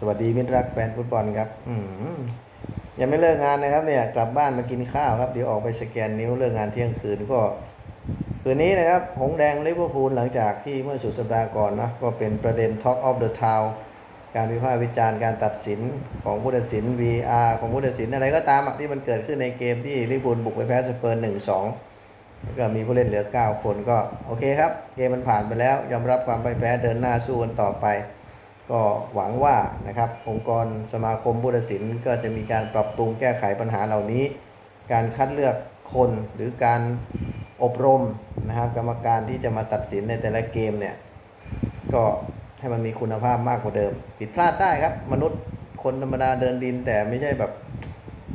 สวัสดีมิตรรักแฟนฟุตบอลครับอืยังไม่เลิกงานนะครับ เนี่ย กลับบ้านมากินข้าวครับเดี๋ยวออกไปสแกนนิ้วเลิกงานเที่ยงคืนก็คืนนี้นะครับ หงแดงลิเวอร์พูลหลังจากที่เมื่อสุดสัปดาห์ก่อนนะก็เป็นประเด็น Talk of the Town การวิพากษ์วิจารณ์การตัดสินของผู้ตัดสิน VR ของผู้ตัดสินอะไรก็ตามที่มันเกิดขึ้นในเกมที่ลิเวอร์พูลบุกไปแพ้สเปอร์หนึ่งสองแล้วก็มีผู้เล่นเหลือ 9 คนก็โอเคครับ เกมมันผ่านไปแล้ว ยอมรับความพ่ายแพ้เดินหน้าสู้กันต่อไป ก็หวังว่านะครับองค์กรสมาคมผู้ตัดสินก็จะมีการปรับปรุงแก้ไขปัญหาเหล่านี้ การคัดเลือกคนหรือการอบรมนะครับกรรมการที่จะมาตัดสินในแต่ละเกมเนี่ยก็ให้มันมีคุณภาพมากกว่าเดิม ผิดพลาดได้ครับ มนุษย์คนธรรมดาเดินดิน แต่ไม่ใช่แบบ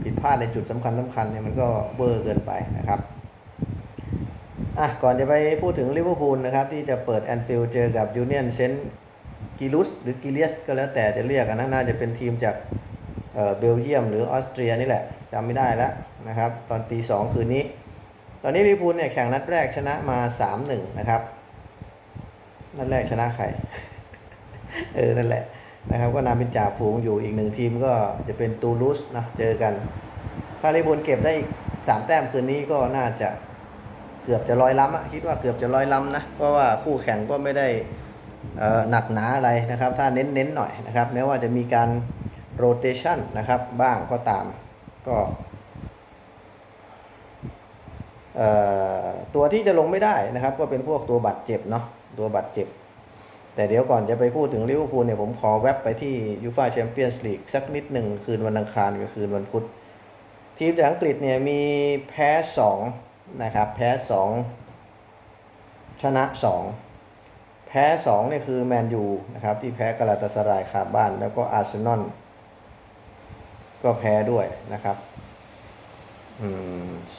ผิดพลาดในจุดสำคัญสำคัญเนี่ยมันก็เบอร์เกินไปนะครับอะก่อนจะไปพูดถึงลิเวอร์พูลนะครับ ที่จะเปิดแอนฟิลด์เจอกับยูเนียนเซน กิลุสหรือกิเลียสก็แล้วแต่จะเรียกกันนะน่าจะเป็นทีมจากเบลเยียมหรือออสเตรียนี่แหละจำไม่ได้แล้วนะครับ ตอนตีสองคืนนี้ ตอนนี้ลิเวอร์พูลเนี่ยแข่งนัดแรกชนะมา 3-1 นะครับ นัดแรกชนะใคร เออ นั่นแหละนะครับ ก็นำเป็นจ่าฝูงอยู่อีกหนึ่งทีมก็จะเป็นตูลูสนะเจอกัน ถ้าลิเวอร์พูลเก็บได้อีกสามแต้มคืนนี้ก็น่าจะเกือบจะร้อยล้ำอะคิดว่าเกือบจะร้อยล้ำนะ เพราะว่าคู่แข่งก็ไม่ได้ หนักหนาอะไรนะครับ ถ้าเน้นๆหน่อยนะครับ แม้ว่าจะมีการโรเตชันนะครับบ้างก็ตามก็ตัวที่จะลงไม่ได้นะครับ ก็เป็นพวกตัวบาดเจ็บเนาะตัวบาดเจ็บ แต่เดี๋ยวก่อนจะไปพูดถึงลิเวอร์พูลเนี่ยผมขอแวบไปที่ยูฟาแชมเปี้ยนส์ลีกสักนิดหนึ่งคืนวันอังคารกับคืนวันพุธ ทีมจากอังกฤษเนี่ยมีแพ้สองนะครับ แพ้สองชนะสอง พ้สองเนี่ยคือแมนยูนะครับที่แพ้กาลาตาสรายคาบ้าน แล้วก็อาร์เซนอลก็แพ้ด้วยนะครับ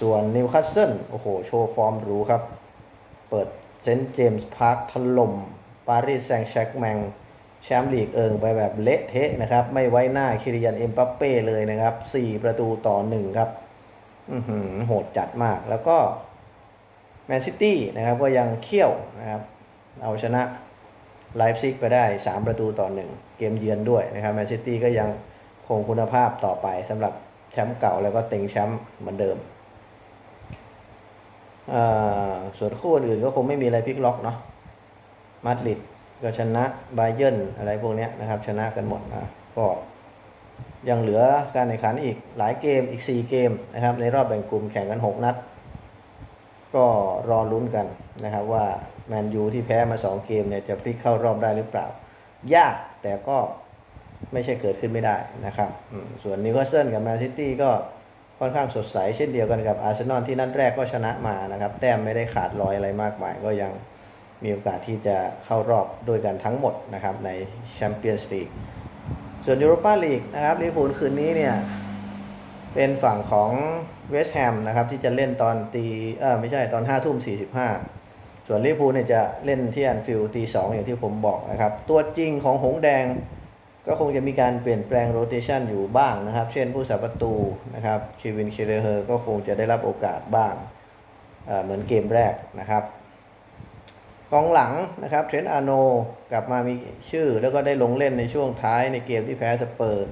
ส่วนนิวคาสเซิลโอ้โห โชว์ฟอร์มรูครับ เปิดเซนต์เจมส์พาร์คถล่มปารีสแซงต์แชร์กแมงแชมป์ลีกเอิงไปแบบเละเทะนะครับ ไม่ไว้หน้าคิริยันเอ็มบัปเป้เลยนะครับ 4 ประตูต่อ 1 ครับโหดจัดมากแล้วก็แมนซิตี้นะครับก็ยังเขี้ยวนะครับ เอาชนะไลฟ์ซิกไปได้ 3 ประตูต่อ 1 เกมเยือนด้วยนะครับแมนซิตี้ก็ยังคงคุณภาพต่อไปสำหรับแชมป์เก่าแล้วก็เต็งแชมป์เหมือนเดิม ส่วนคู่อื่นก็คงไม่มีอะไรพลิกล็อกเนาะมาดริดก็ชนะบาเยนอะไรพวกนี้นะครับ ชนะกันหมดนะก็ยังเหลือการแข่งขันอีกหลายเกมอีก 4 เกมนะครับ ในรอบแบ่งกลุ่มแข่งกัน 6 นัด ก็รอลุ้นกันนะครับว่าแมนยูที่แพ้มา 2 เกมเนี่ยจะพลิกเข้ารอบได้หรือเปล่า ยากแต่ก็ไม่ใช่เกิดขึ้นไม่ได้นะครับ ส่วนนิวคาสเซิลกับแมนซิตี้ก็ค่อนข้างสดใสเช่นเดียวกันกับอาร์เซนอลที่นัดแรกก็ชนะมานะครับ แต้มไม่ได้ขาดลอยอะไรมากมาย ก็ยังมีโอกาสที่จะเข้ารอบด้วยกันทั้งหมดนะครับในแชมเปี้ยนส์ลีกส่วนยูโรปาลีกนะครับลิเวอร์พูลคืนนี้เนี่ย เป็นฝั่งของเวสต์แฮมนะครับที่จะเล่นตอนตีเออไม่ใช่ตอน5้าทุ่มสีส่วนลิเวอร์พูลเนี่ยจะเล่นที่แอนฟิลด์ตีสองอย่างที่ผมบอกนะครับ ตัวจริงของหงส์แดง ก็คงจะมีการเปลี่ยนแปลงโรเตชันอยู่บ้างนะครับ เช่นผู้สาประตูนะครับเควินเคเรเฮอร์ก็คงจะได้รับโอกาสบ้างเเหมือนเกมแรกนะครับกองหลังนะครับเทรนต์อาร์โนกลับมามีชื่อแล้วก็ได้ลงเล่นในช่วงท้ายในเกมที่แพ้สเปอร์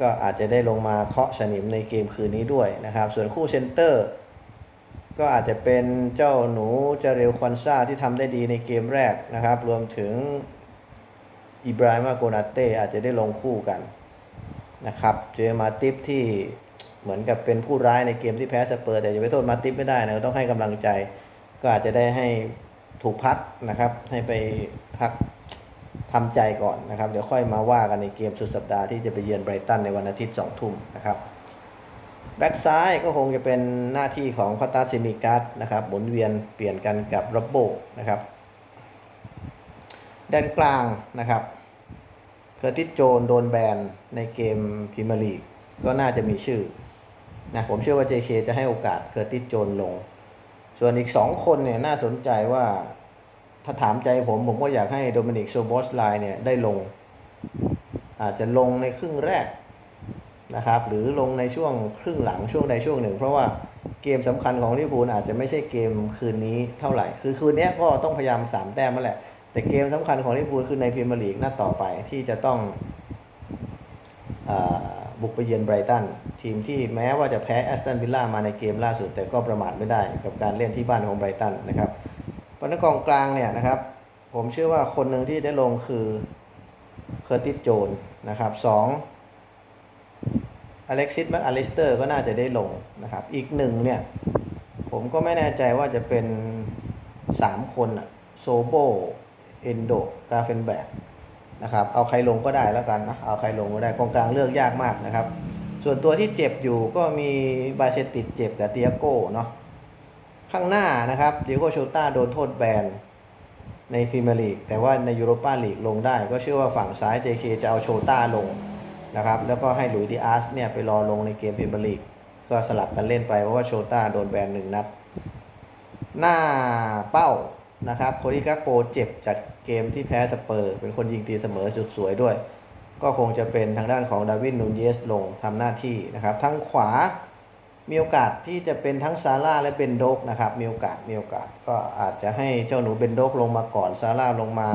ก็อาจจะได้ลงมาเคาะสนิมในเกมคืนนี้ด้วยนะครับ ส่วนคู่เซนเตอร์ ก็อาจจะเป็นเจ้าหนูเจเรลควันซ่าที่ทำได้ดีในเกมแรกนะครับ รวมถึงอิบราฮิมาโกนาเต้อาจจะได้ลงคู่กันนะครับ เจอมาติฟที่เหมือนกับเป็นผู้ร้ายในเกมที่แพ้สเปอร์ แต่จะไปโทษมาติฟไม่ได้นะต้องให้กำลังใจ ก็อาจจะได้ให้ถูกพักนะครับ ให้ไปพัก ทำใจก่อนนะครับ เดี๋ยวค่อยมาว่ากันในเกมสุดสัปดาห์ที่จะไปเยือนไบรตันในวันอาทิตย์สองทุ่มนะครับแบ็กซ้ายก็คงจะเป็นหน้าที่ของคอตาซิมิกัสนะครับหมุนเวียนเปลี่ยนกันกับโรบโบนะครับด้านกลางนะครับเคอร์ติสโจนโดนแบนในเกมพรีเมียร์ลีกก็น่าจะมีชื่อนะผมเชื่อว่า JK จะให้โอกาสเคอร์ติสโจนลง ส่วนอีก 2 คนเนี่ยน่าสนใจว่า ถ้าถามใจผมผมก็อยากให้โดมินิกโซบอสไลน์เนี่ยได้ลง อาจจะลงในครึ่งแรกนะครับ หรือลงในช่วงครึ่งหลังช่วงใดช่วงหนึ่ง เพราะว่าเกมสำคัญของลิเวอร์พูลอาจจะไม่ใช่เกมคืนนี้เท่าไหร่ คือคืนนี้ก็ต้องพยายาม3แต้มมาแหละ แต่เกมสำคัญของลิเวอร์พูลคือในพรีเมียร์ลีกนัดต่อไปที่จะต้องอบุกไปเยือนไบรตันทีมที่แม้ว่าจะแพ้แอสตันวิลล่ามาในเกมล่าสุด แต่ก็ประมาทไม่ได้กับการเล่นที่บ้านของไบรตันนะครับ เพราะนั้นกองกลางเนี่ยนะครับ ผมเชื่อว่าคนหนึ่งที่ได้ลงคือเคอร์ติสโจนนะครับสองอเล็กซิสแมคอลิสเตอร์ก็น่าจะได้ลงนะครับ อีกหนึ่งเนี่ย ผมก็ไม่แน่ใจว่าจะเป็น 3 คนอะโซโบเอนโดกาเฟนแบกนะครับ เอาใครลงก็ได้แล้วกันนะเอาใครลงก็ได้กองกลางเลือกยากมากนะครับ ส่วนตัวที่เจ็บอยู่ก็มีบาเซติดเจ็บกับเตียโก้เนาะ ข้างหน้านะครับเดียโกโชต้าโดนโทษแบนในพรีเมียร์ลีกแต่ว่าในยูโรปาลีกลงได้ ก็เชื่อว่าฝั่งซ้าย JK จะเอาโชต้าลงนะครับแล้วก็ให้หลุยส์ดิอาสเนี่ยไปรอลงในเกมพรีเมียร์ลีกก็สลับกันเล่นไปเพราะว่าโชต้าโดนแบนหนึ่งนัด หน้าเป้านะครับโคดิกาโปเจ็บจากเกมที่แพ้สเปอร์ เป็นคนยิงตีเสมอสุดสวยด้วย ก็คงจะเป็นทางด้านของดาวินนูนเยสลงทำหน้าที่นะครับทางขวา มีโอกาสที่จะเป็นทั้งซาร่าและเบนโดกนะครับ มีโอกาสมีโอกาสก็อาจจะให้เจ้าหนูเบนโดกลงมาก่อนซาร่าลงมา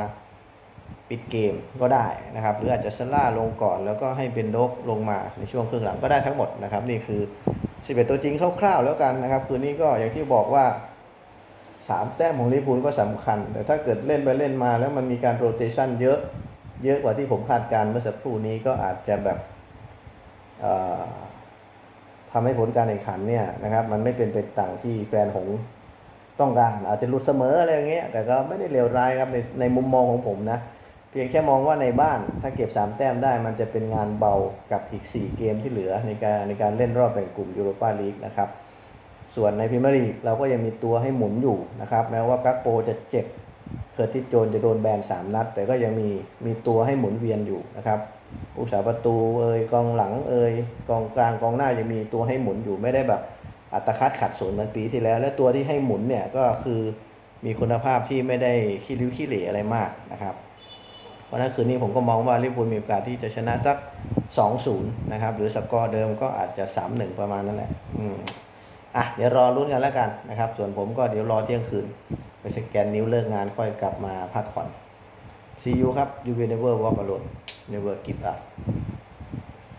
ปิดเกมก็ได้นะครับ หรืออาจจะซาร่าลงก่อนแล้วก็ให้เบนโดกลงมาในช่วงครึ่งหลังก็ได้ทั้งหมดนะครับ นี่คือ11ตัวจริงคร่าวๆแล้วกันนะครับ คืนนี้ก็อย่างที่บอกว่าสามแต้มของลิเวอร์พูลก็สำคัญ แต่ถ้าเกิดเล่นไปเล่นมาแล้วมันมีการโรเตชันเยอะเยอะกว่าที่ผมคาดการณ์เมื่อสักครู่นี้ก็อาจจะแบบเอ่อ ทำให้ผลการแข่งขันเนี่ยนะครับ มันไม่เป็นไปต่างที่แฟนของต้องการ อาจจะหลุดเสมออะไรอย่างเงี้ยแต่ก็ไม่ได้เลวร้ายครับในในมุมมองของผมนะ เพียงแค่มองว่าในบ้านถ้าเก็บ 3 แต้มได้ มันจะเป็นงานเบากับอีก 4 เกมที่เหลือในการในการเล่นรอบแบ่งกลุ่มยูโรปาลีกนะครับส่วนในพรีเมียร์ลีกเราก็ยังมีตัวให้หมุนอยู่นะครับแม้ว่ากักโปจะเจ็บเคอร์ติสโจนจะโดนแบน3 นัด แต่ก็ยังมีมีตัวให้หมุนเวียนอยู่นะครับ ผู้สาประตูเอ่ยกองหลังเอ่ยกองกลางกองหน้ายังมีตัวให้หมุนอยู่ไม่ได้แบบอัตคัดขัดสนเหมือนปีที่แล้ว และตัวที่ให้หมุนเนี่ยก็คือมีคุณภาพที่ไม่ได้ขี้ริ้วขี้เหร่อะไรมากนะครับ เพราะนั้นคืนนี้ผมก็มองว่าลิเวอร์พูลมีโอกาสที่จะชนะสัก 2-0 นะครับ หรือสกอร์เดิมก็อาจจะ 3-1 ประมาณนั้นแหละอืมอะเดี๋ยวรอลุ้นกันแล้วกันนะครับ ส่วนผมก็เดี๋ยวรอเที่ยงคืน ไปสแกนนิ้วเลิกงานค่อยกลับมาพักผ่อน See you ครับ You will never walk and work it.